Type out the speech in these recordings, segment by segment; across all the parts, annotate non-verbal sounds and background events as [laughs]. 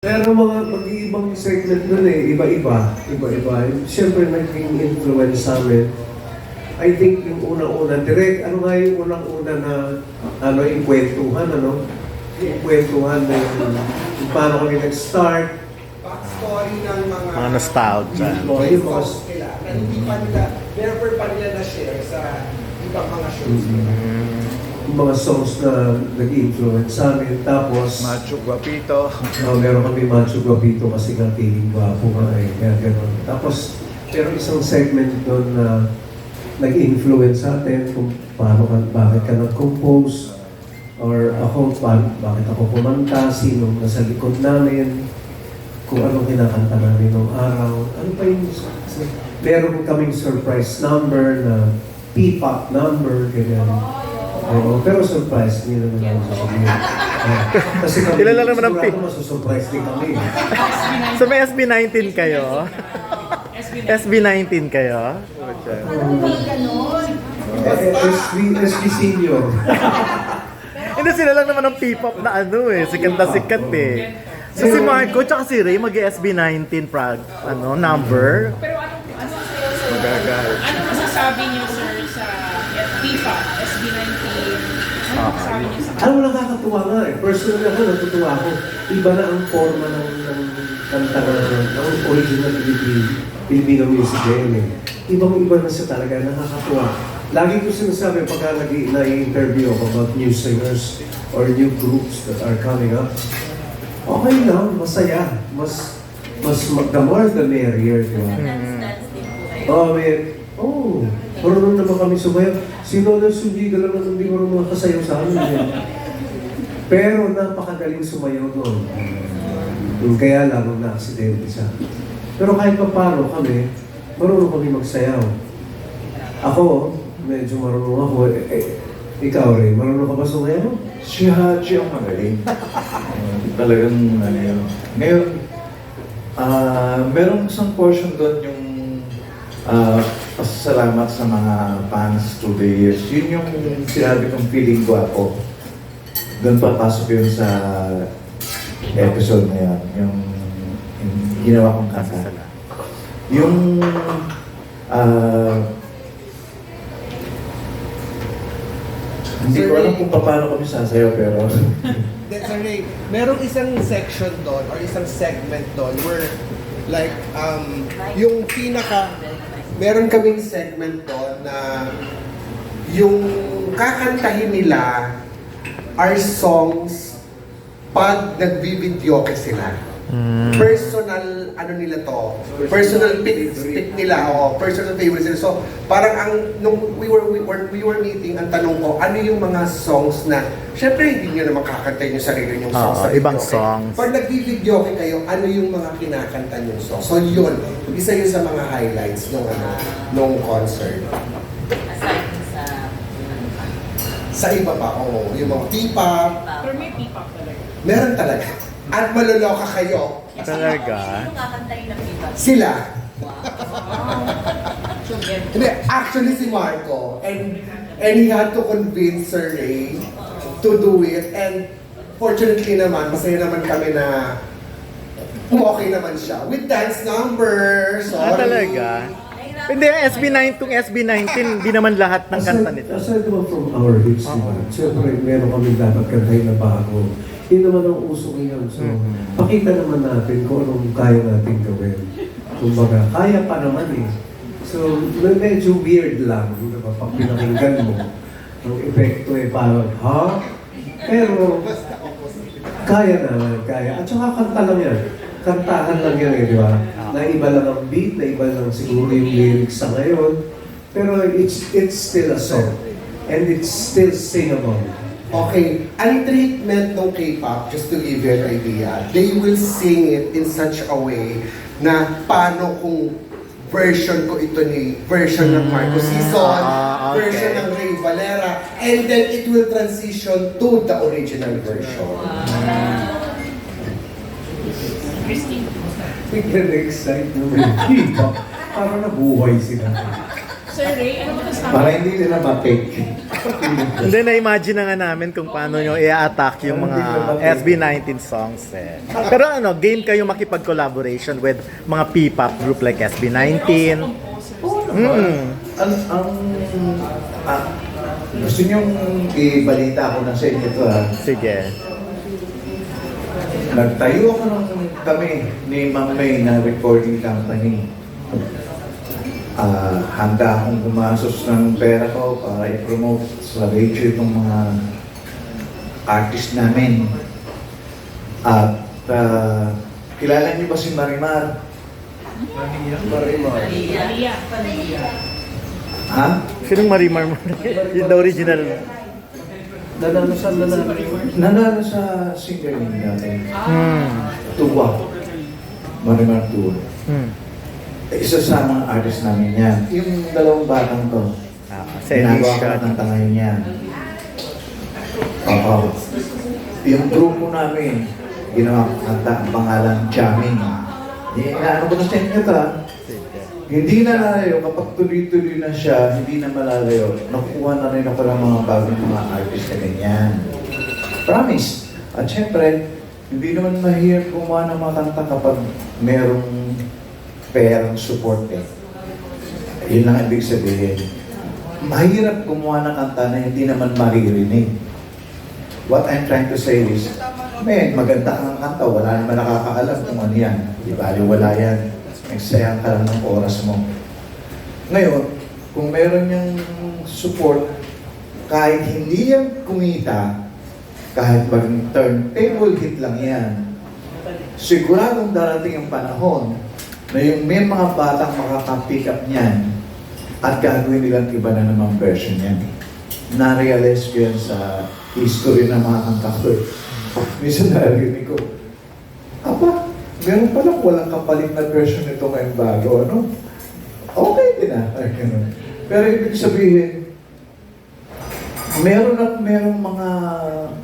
Pero mga mag-iibang segment nun eh, iba-iba, iba-iba. Siyempre naging influence sa amin. I think yung unang-una, direct, ano nga yung unang-una na, ano, yung kwentuhan, ano? Yung kwentuhan na yung, yung paano kami nag-start, backstory ng mga Mga nostalgia. Oh, yung mga- na hindi pa nila, never pa nila na-share sa ibang mga shows nila. Yung mga songs na nag-influence sa amin. Tapos, Macho Guapito. [laughs] Oh, meron kami macho guapito kasi nga tingin gwapo nga eh. Kaya gano'n. Tapos, pero isang segment doon na nag-influence sa atin kung paano ka, bakit ka nag-compose or ako, pa, bakit ako kumanta, sino nasa likod namin, kung anong kinakanta namin nung araw. Ano pa yung... Meron kaming surprise number na P-pop number, ganyan. Oo, pero surprise, hindi naman ako sasabihin. [laughs] Kasi kami, Ilan lang naman ang sigurado P? masusurprise din kami. So may SB19 kayo? SB19 kayo? SB, SB senior. Hindi sila lang naman ang P-pop na ano eh. Sikat na sikat eh. So si Marco tsaka si Ray mag SB19 prag, ano, number. Pero anong, ano? Magagal. Ano masasabi niyo, sir, sa FIFA, Alam mo, nakakatuwa nga eh. Personally ako, natutuwa ako. Iba na ang forma ng, ng kanta na, ng original Filipino, Filipino music ngayon eh. Ibang-iba na siya talaga, nakakatuwa. Lagi ko sinasabi pagka nag- na-interview ako about new singers or new groups that are coming up, okay lang, masaya. Mas, mas mag- the more the merrier, di ba? Oh, may, oh, marunong naman kami sumayaw. Sino na sundi ka lang na hindi marunong mga kasayaw sa amin. eh. Pero napakagaling sumayaw doon. Yung kaya lang nung na-aksidente siya. Pero kahit pa paano kami, marunong kami magsayaw. Ako, medyo marunong ako. Eh, eh, ikaw rin, marunong ka ba sumayaw? Si Haji ang magaling. Uh, talagang ano yun. Ngayon, ah merong isang portion doon yung ah pasasalamat sa mga fans years. Yun yung sinabi kong feeling ko ako. Doon papasok yun sa episode na yun. Yung, yung ginawa kong kanta. Yung ah hindi ko alam kung paano kami sasayaw pero sir Ray, merong isang section doon or isang segment doon where like um yung pinaka meron kaming segment doon na yung kakantahin nila are songs pag nagbibidyoke sila. Personal, ano nila to? Personal pick, pick nila, o personal favorite sila. So, parang ang, nung we were, we were, we were meeting, ang tanong ko, ano yung mga songs na, syempre hindi nyo na makakanta yung sarili yung songs Oo, sa ibang songs. Pag nag-videoke kayo, ano yung mga kinakanta yung song? So, yun, isa yun sa mga highlights nung, ano, nung concert. Aside sa iba pa, oo, yung mga P-pop, Pero may FIFA talaga. meron talaga. At maloloka kayo, Talaga? Sila. Hindi, actually si Marco, and and he had to convince Sir Ray to do it, and fortunately naman, masaya naman kami na okay naman siya. With dance numbers, Ah, talaga? Hindi, SB9, itong SB19, hindi naman lahat ng kanta nito. Aside naman from our hits, ba? Siyempre, meron kami dapat kantahin na bago. Yun naman ang uso ngayon. So, Mhm. pakita naman natin kung anong kaya natin gawin. Kumbaga, kaya pa naman eh. So, med- medyo weird lang, di ba? Pag pinakinggan mo, ang epekto eh parang, ha? Pero, kaya naman, kaya. At saka kanta lang yan. Kantahan lang yan eh, di ba? Na iba lang ang beat, na iba lang siguro yung lyrics sa ngayon. Pero it's it's still a song. And it's still singable. Okay, ang treatment ng K-pop, just to give you an idea, they will sing it in such a way na paano kung version ko ito ni version ng Marco Sison, Ah, okay. version ng Ray Valera, and then it will transition to the original version. Christine. Bigyan excite naman. Parang nabuhay sila. Sir Ray, ano masasabi? para hindi nila ma-take. Hindi, na-imagine na nga namin kung paano nyo i-attack yung mga SB19 songs eh. Pero ano, game kayo makipag-collaboration with mga P-pop group like SB19. Mm. Ang, ang, ah, gusto niyong ibalita ko na sa inyo ito ha. Sige. Nagtayo ako ng kami ni Ma'am May na recording company. Ah, handa akong gumasos ng pera ko para i-promote sa radio itong mga artist namin. At ah, kilala niyo ba si Marimar? Marimar. Maria. Ha? Sinong Marimar mo? yung the original. Nanalo siya, nanalo. Nanalo sa singling natin. Hmm. Tuwa. Marimar Tuwa. Hmm. Isa sa mga artist namin yan. Yung dalawang batang to. Ah, Ginagawa ko ng ngayon yan. Oo. Yung grupo namin, ginawa ko kanta ang pangalan Jamming. Di, inaano ko na sa inyo to ah. Hindi na lalayo, kapag tuloy-tuloy na siya, hindi na malalayo, nakukuha na rin ako ng mga bagong mga artist na ganyan. Promise. At syempre, hindi naman mahirap gumawa ng mga kanta kapag merong perang support eh. Yun lang ibig sabihin. Mahirap gumawa ng kanta na hindi naman maririnig. What I'm trying to say is, may maganda kang kanta, wala naman nakakaalam kung ano yan. Di ba? Wala yan. Nagsayang ka lang ng oras mo. Ngayon, kung meron yung support, kahit hindi yan kumita, kahit mag turntable hit lang yan, siguradong darating ang panahon na yung may mga batang makaka-pick up niyan at gagawin nilang iba na namang version yan. Na-realize ko yan sa history ng mga kanta ko. Minsan narinig ko, Aba, meron palang walang kapalit na version nito ngayon bago, ano? Okay din ah. [laughs] Ay. Pero ibig sabihin, meron at merong mga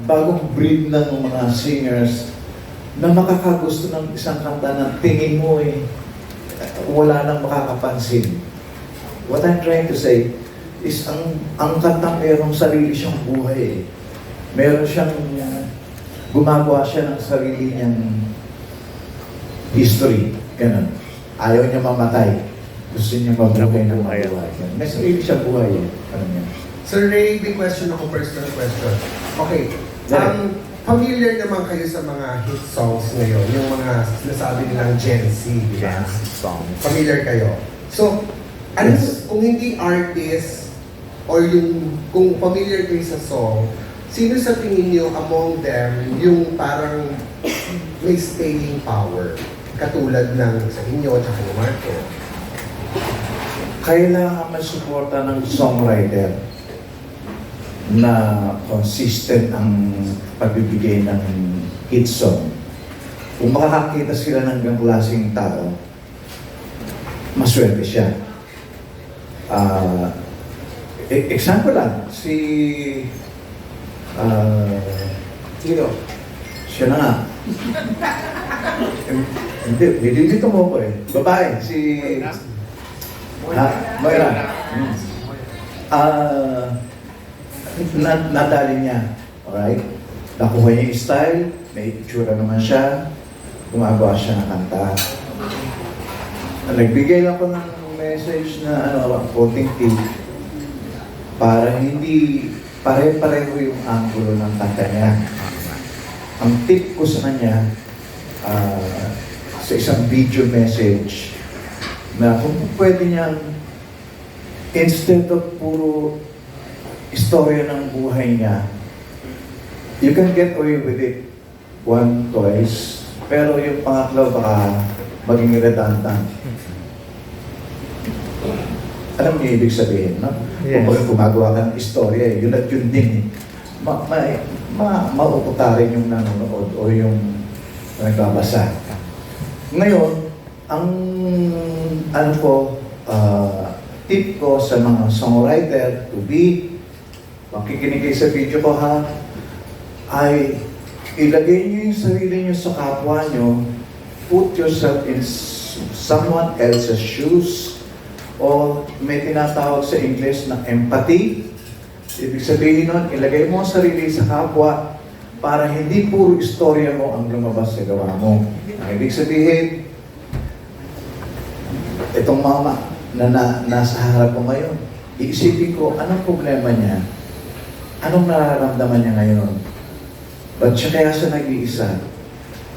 bagong breed ng mga singers na makakagusto ng isang kanta na tingin mo eh, wala nang makakapansin. What I'm trying to say is ang ang kanta merong sarili siyang buhay eh. Meron siyang uh, gumagawa siya ng sarili niyang history. Ganun. Ayaw niya mamatay. Gusto niya mabuhay ng mabuhay. May sarili siyang buhay eh. Ano niya? Sir Ray, may question ako, personal question. Okay, um, familiar naman kayo sa mga hit songs ngayon, yung mga sinasabi nilang Gen Z, di ba? Dance song. Familiar kayo. So, ano, Yes. kung hindi artist, or yung, kung familiar kayo sa song, sino sa tingin niyo among them yung parang may staying power? Katulad ng sa inyo at ni Marco. kailangan masuporta ng songwriter na consistent ang pagbibigay ng hit song. Kung makakakita sila ng ganong klaseng tao, maswerte siya. E- example lang, si ah, Sino? siya na nga. Hindi, nililito mo ko eh. Babae, si... Ha? Moira. Hmm. Ah, na, nadali niya. Alright? Nakuha niya yung style, may itsura naman siya, gumagawa siya ng kanta. Nagbigay lang ko ng message na ano, konting tip para hindi pare-pareho yung angulo ng kanta niya. Ang tip ko sa kanya, ah, sa isang video message, na kung pwede niyang instead of puro istorya ng buhay niya, you can get away with it one, twice, pero yung pangatlo baka maging redundant. Alam niyo ibig sabihin, no? Yes. Kung gumagawa ka ng istorya, eh, yun at yun din eh. Ma, ma, ma, mauuta rin yung nanonood o yung nagbabasa. Ngayon, ang ano ko, ah, tip ko sa mga songwriter to be, makikinig kayo sa video ko ha, ay ilagay niyo yung sarili niyo sa kapwa niyo, put yourself in someone else's shoes, o may tinatawag sa English na empathy, Ibig sabihin nun, ilagay mo ang sarili sa kapwa para hindi puro istorya mo ang lumabas sa gawa mo. Ang ibig sabihin, itong mama na, na nasa harap ko ngayon, iisipin ko, anong problema niya? Anong nararamdaman niya ngayon? Ba't siya kaya siya nag-iisa?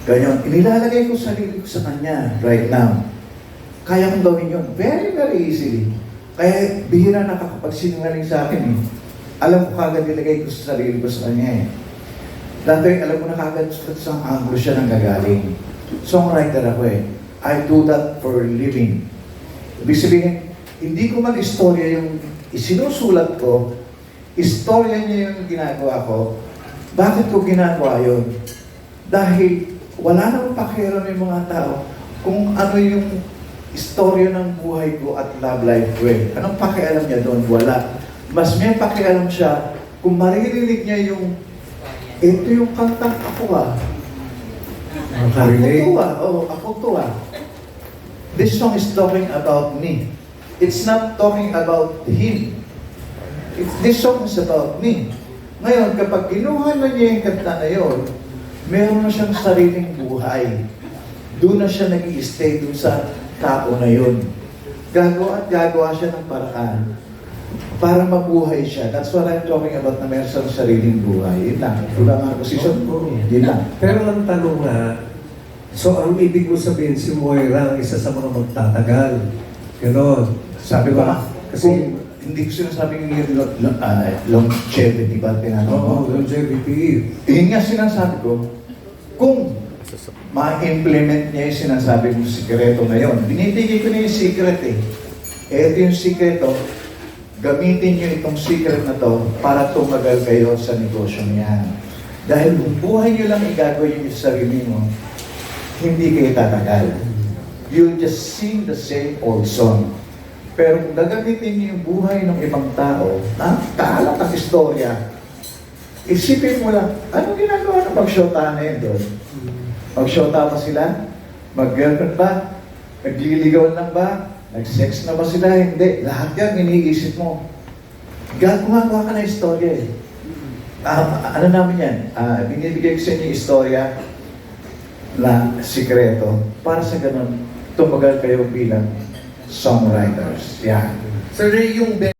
Ganyan, inilalagay ko sarili ko sa kanya right now. Kaya kong gawin yun very, very easily. Kaya bihira nakakapagsinungaling sa akin eh. Alam ko kagad nilagay ko sa sarili ko sa kanya eh. Dati alam mo na kagad sa angulo siya nang gagaling. Songwriter ako eh. I do that for a living. Ibig sabihin, hindi ko mag-istorya yung isinusulat ko, istorya niya yung ginagawa ko. Bakit ko ginagawa yun? Dahil wala namang pakialam yung mga tao kung ano yung istorya ng buhay ko at love life ko eh. Anong pakialam niya doon? Wala. Mas may pakialam siya kung maririnig niya yung ito yung kantang ako ah. Ako Makarelate. to ah. Oh, ako to ah. This song is talking about me. It's not talking about him. It's, this song is about me. Ngayon, kapag kinuha na niya yung kanta na yun, meron na siyang sariling buhay. Doon na siya nag stay doon sa tao na yun. Gagawa at gagawa siya ng paraan para mabuhay siya. That's what I'm talking about na meron siyang sariling buhay. Yun lang. Wala nga position. Yun lang. Pero ang tanong nga, so ang ibig mo sabihin si Moira ang isa sa mga magtatagal. Ganon. Sabi ko, Kasi, kung hindi ko sinasabing yung lo- lo- ah, longevity ba tinatawag oo, mo? longevity. Yun nga sinasabi ko, kung ma-implement niya yung sinasabi kong sikreto na yun, binibigay ko na yung secret eh. Eh, ito yung sikreto, gamitin niyo itong secret na to para tumagal kayo sa negosyo niyan. Dahil kung buhay niyo lang igagawin yung sarili mo, hindi kayo tatagal. You'll just sing the same old song. Pero kung gagamitin niyo yung buhay ng ibang tao, ha, kaalat ang istorya, isipin mo lang, anong ginagawa ng mag-shota na yun doon? Mag-shota ba sila? Mag-girlfriend ba? Nagliligawan lang ba? Nag-sex na ba sila? Hindi. Lahat yan iniisip mo. Gagawa ka na istorya eh. Ah, ano namin yan? Ah, binibigay ko sa inyo istorya na sikreto para sa ganun tumagal kayo bilang songwriters. Sir Ray, yung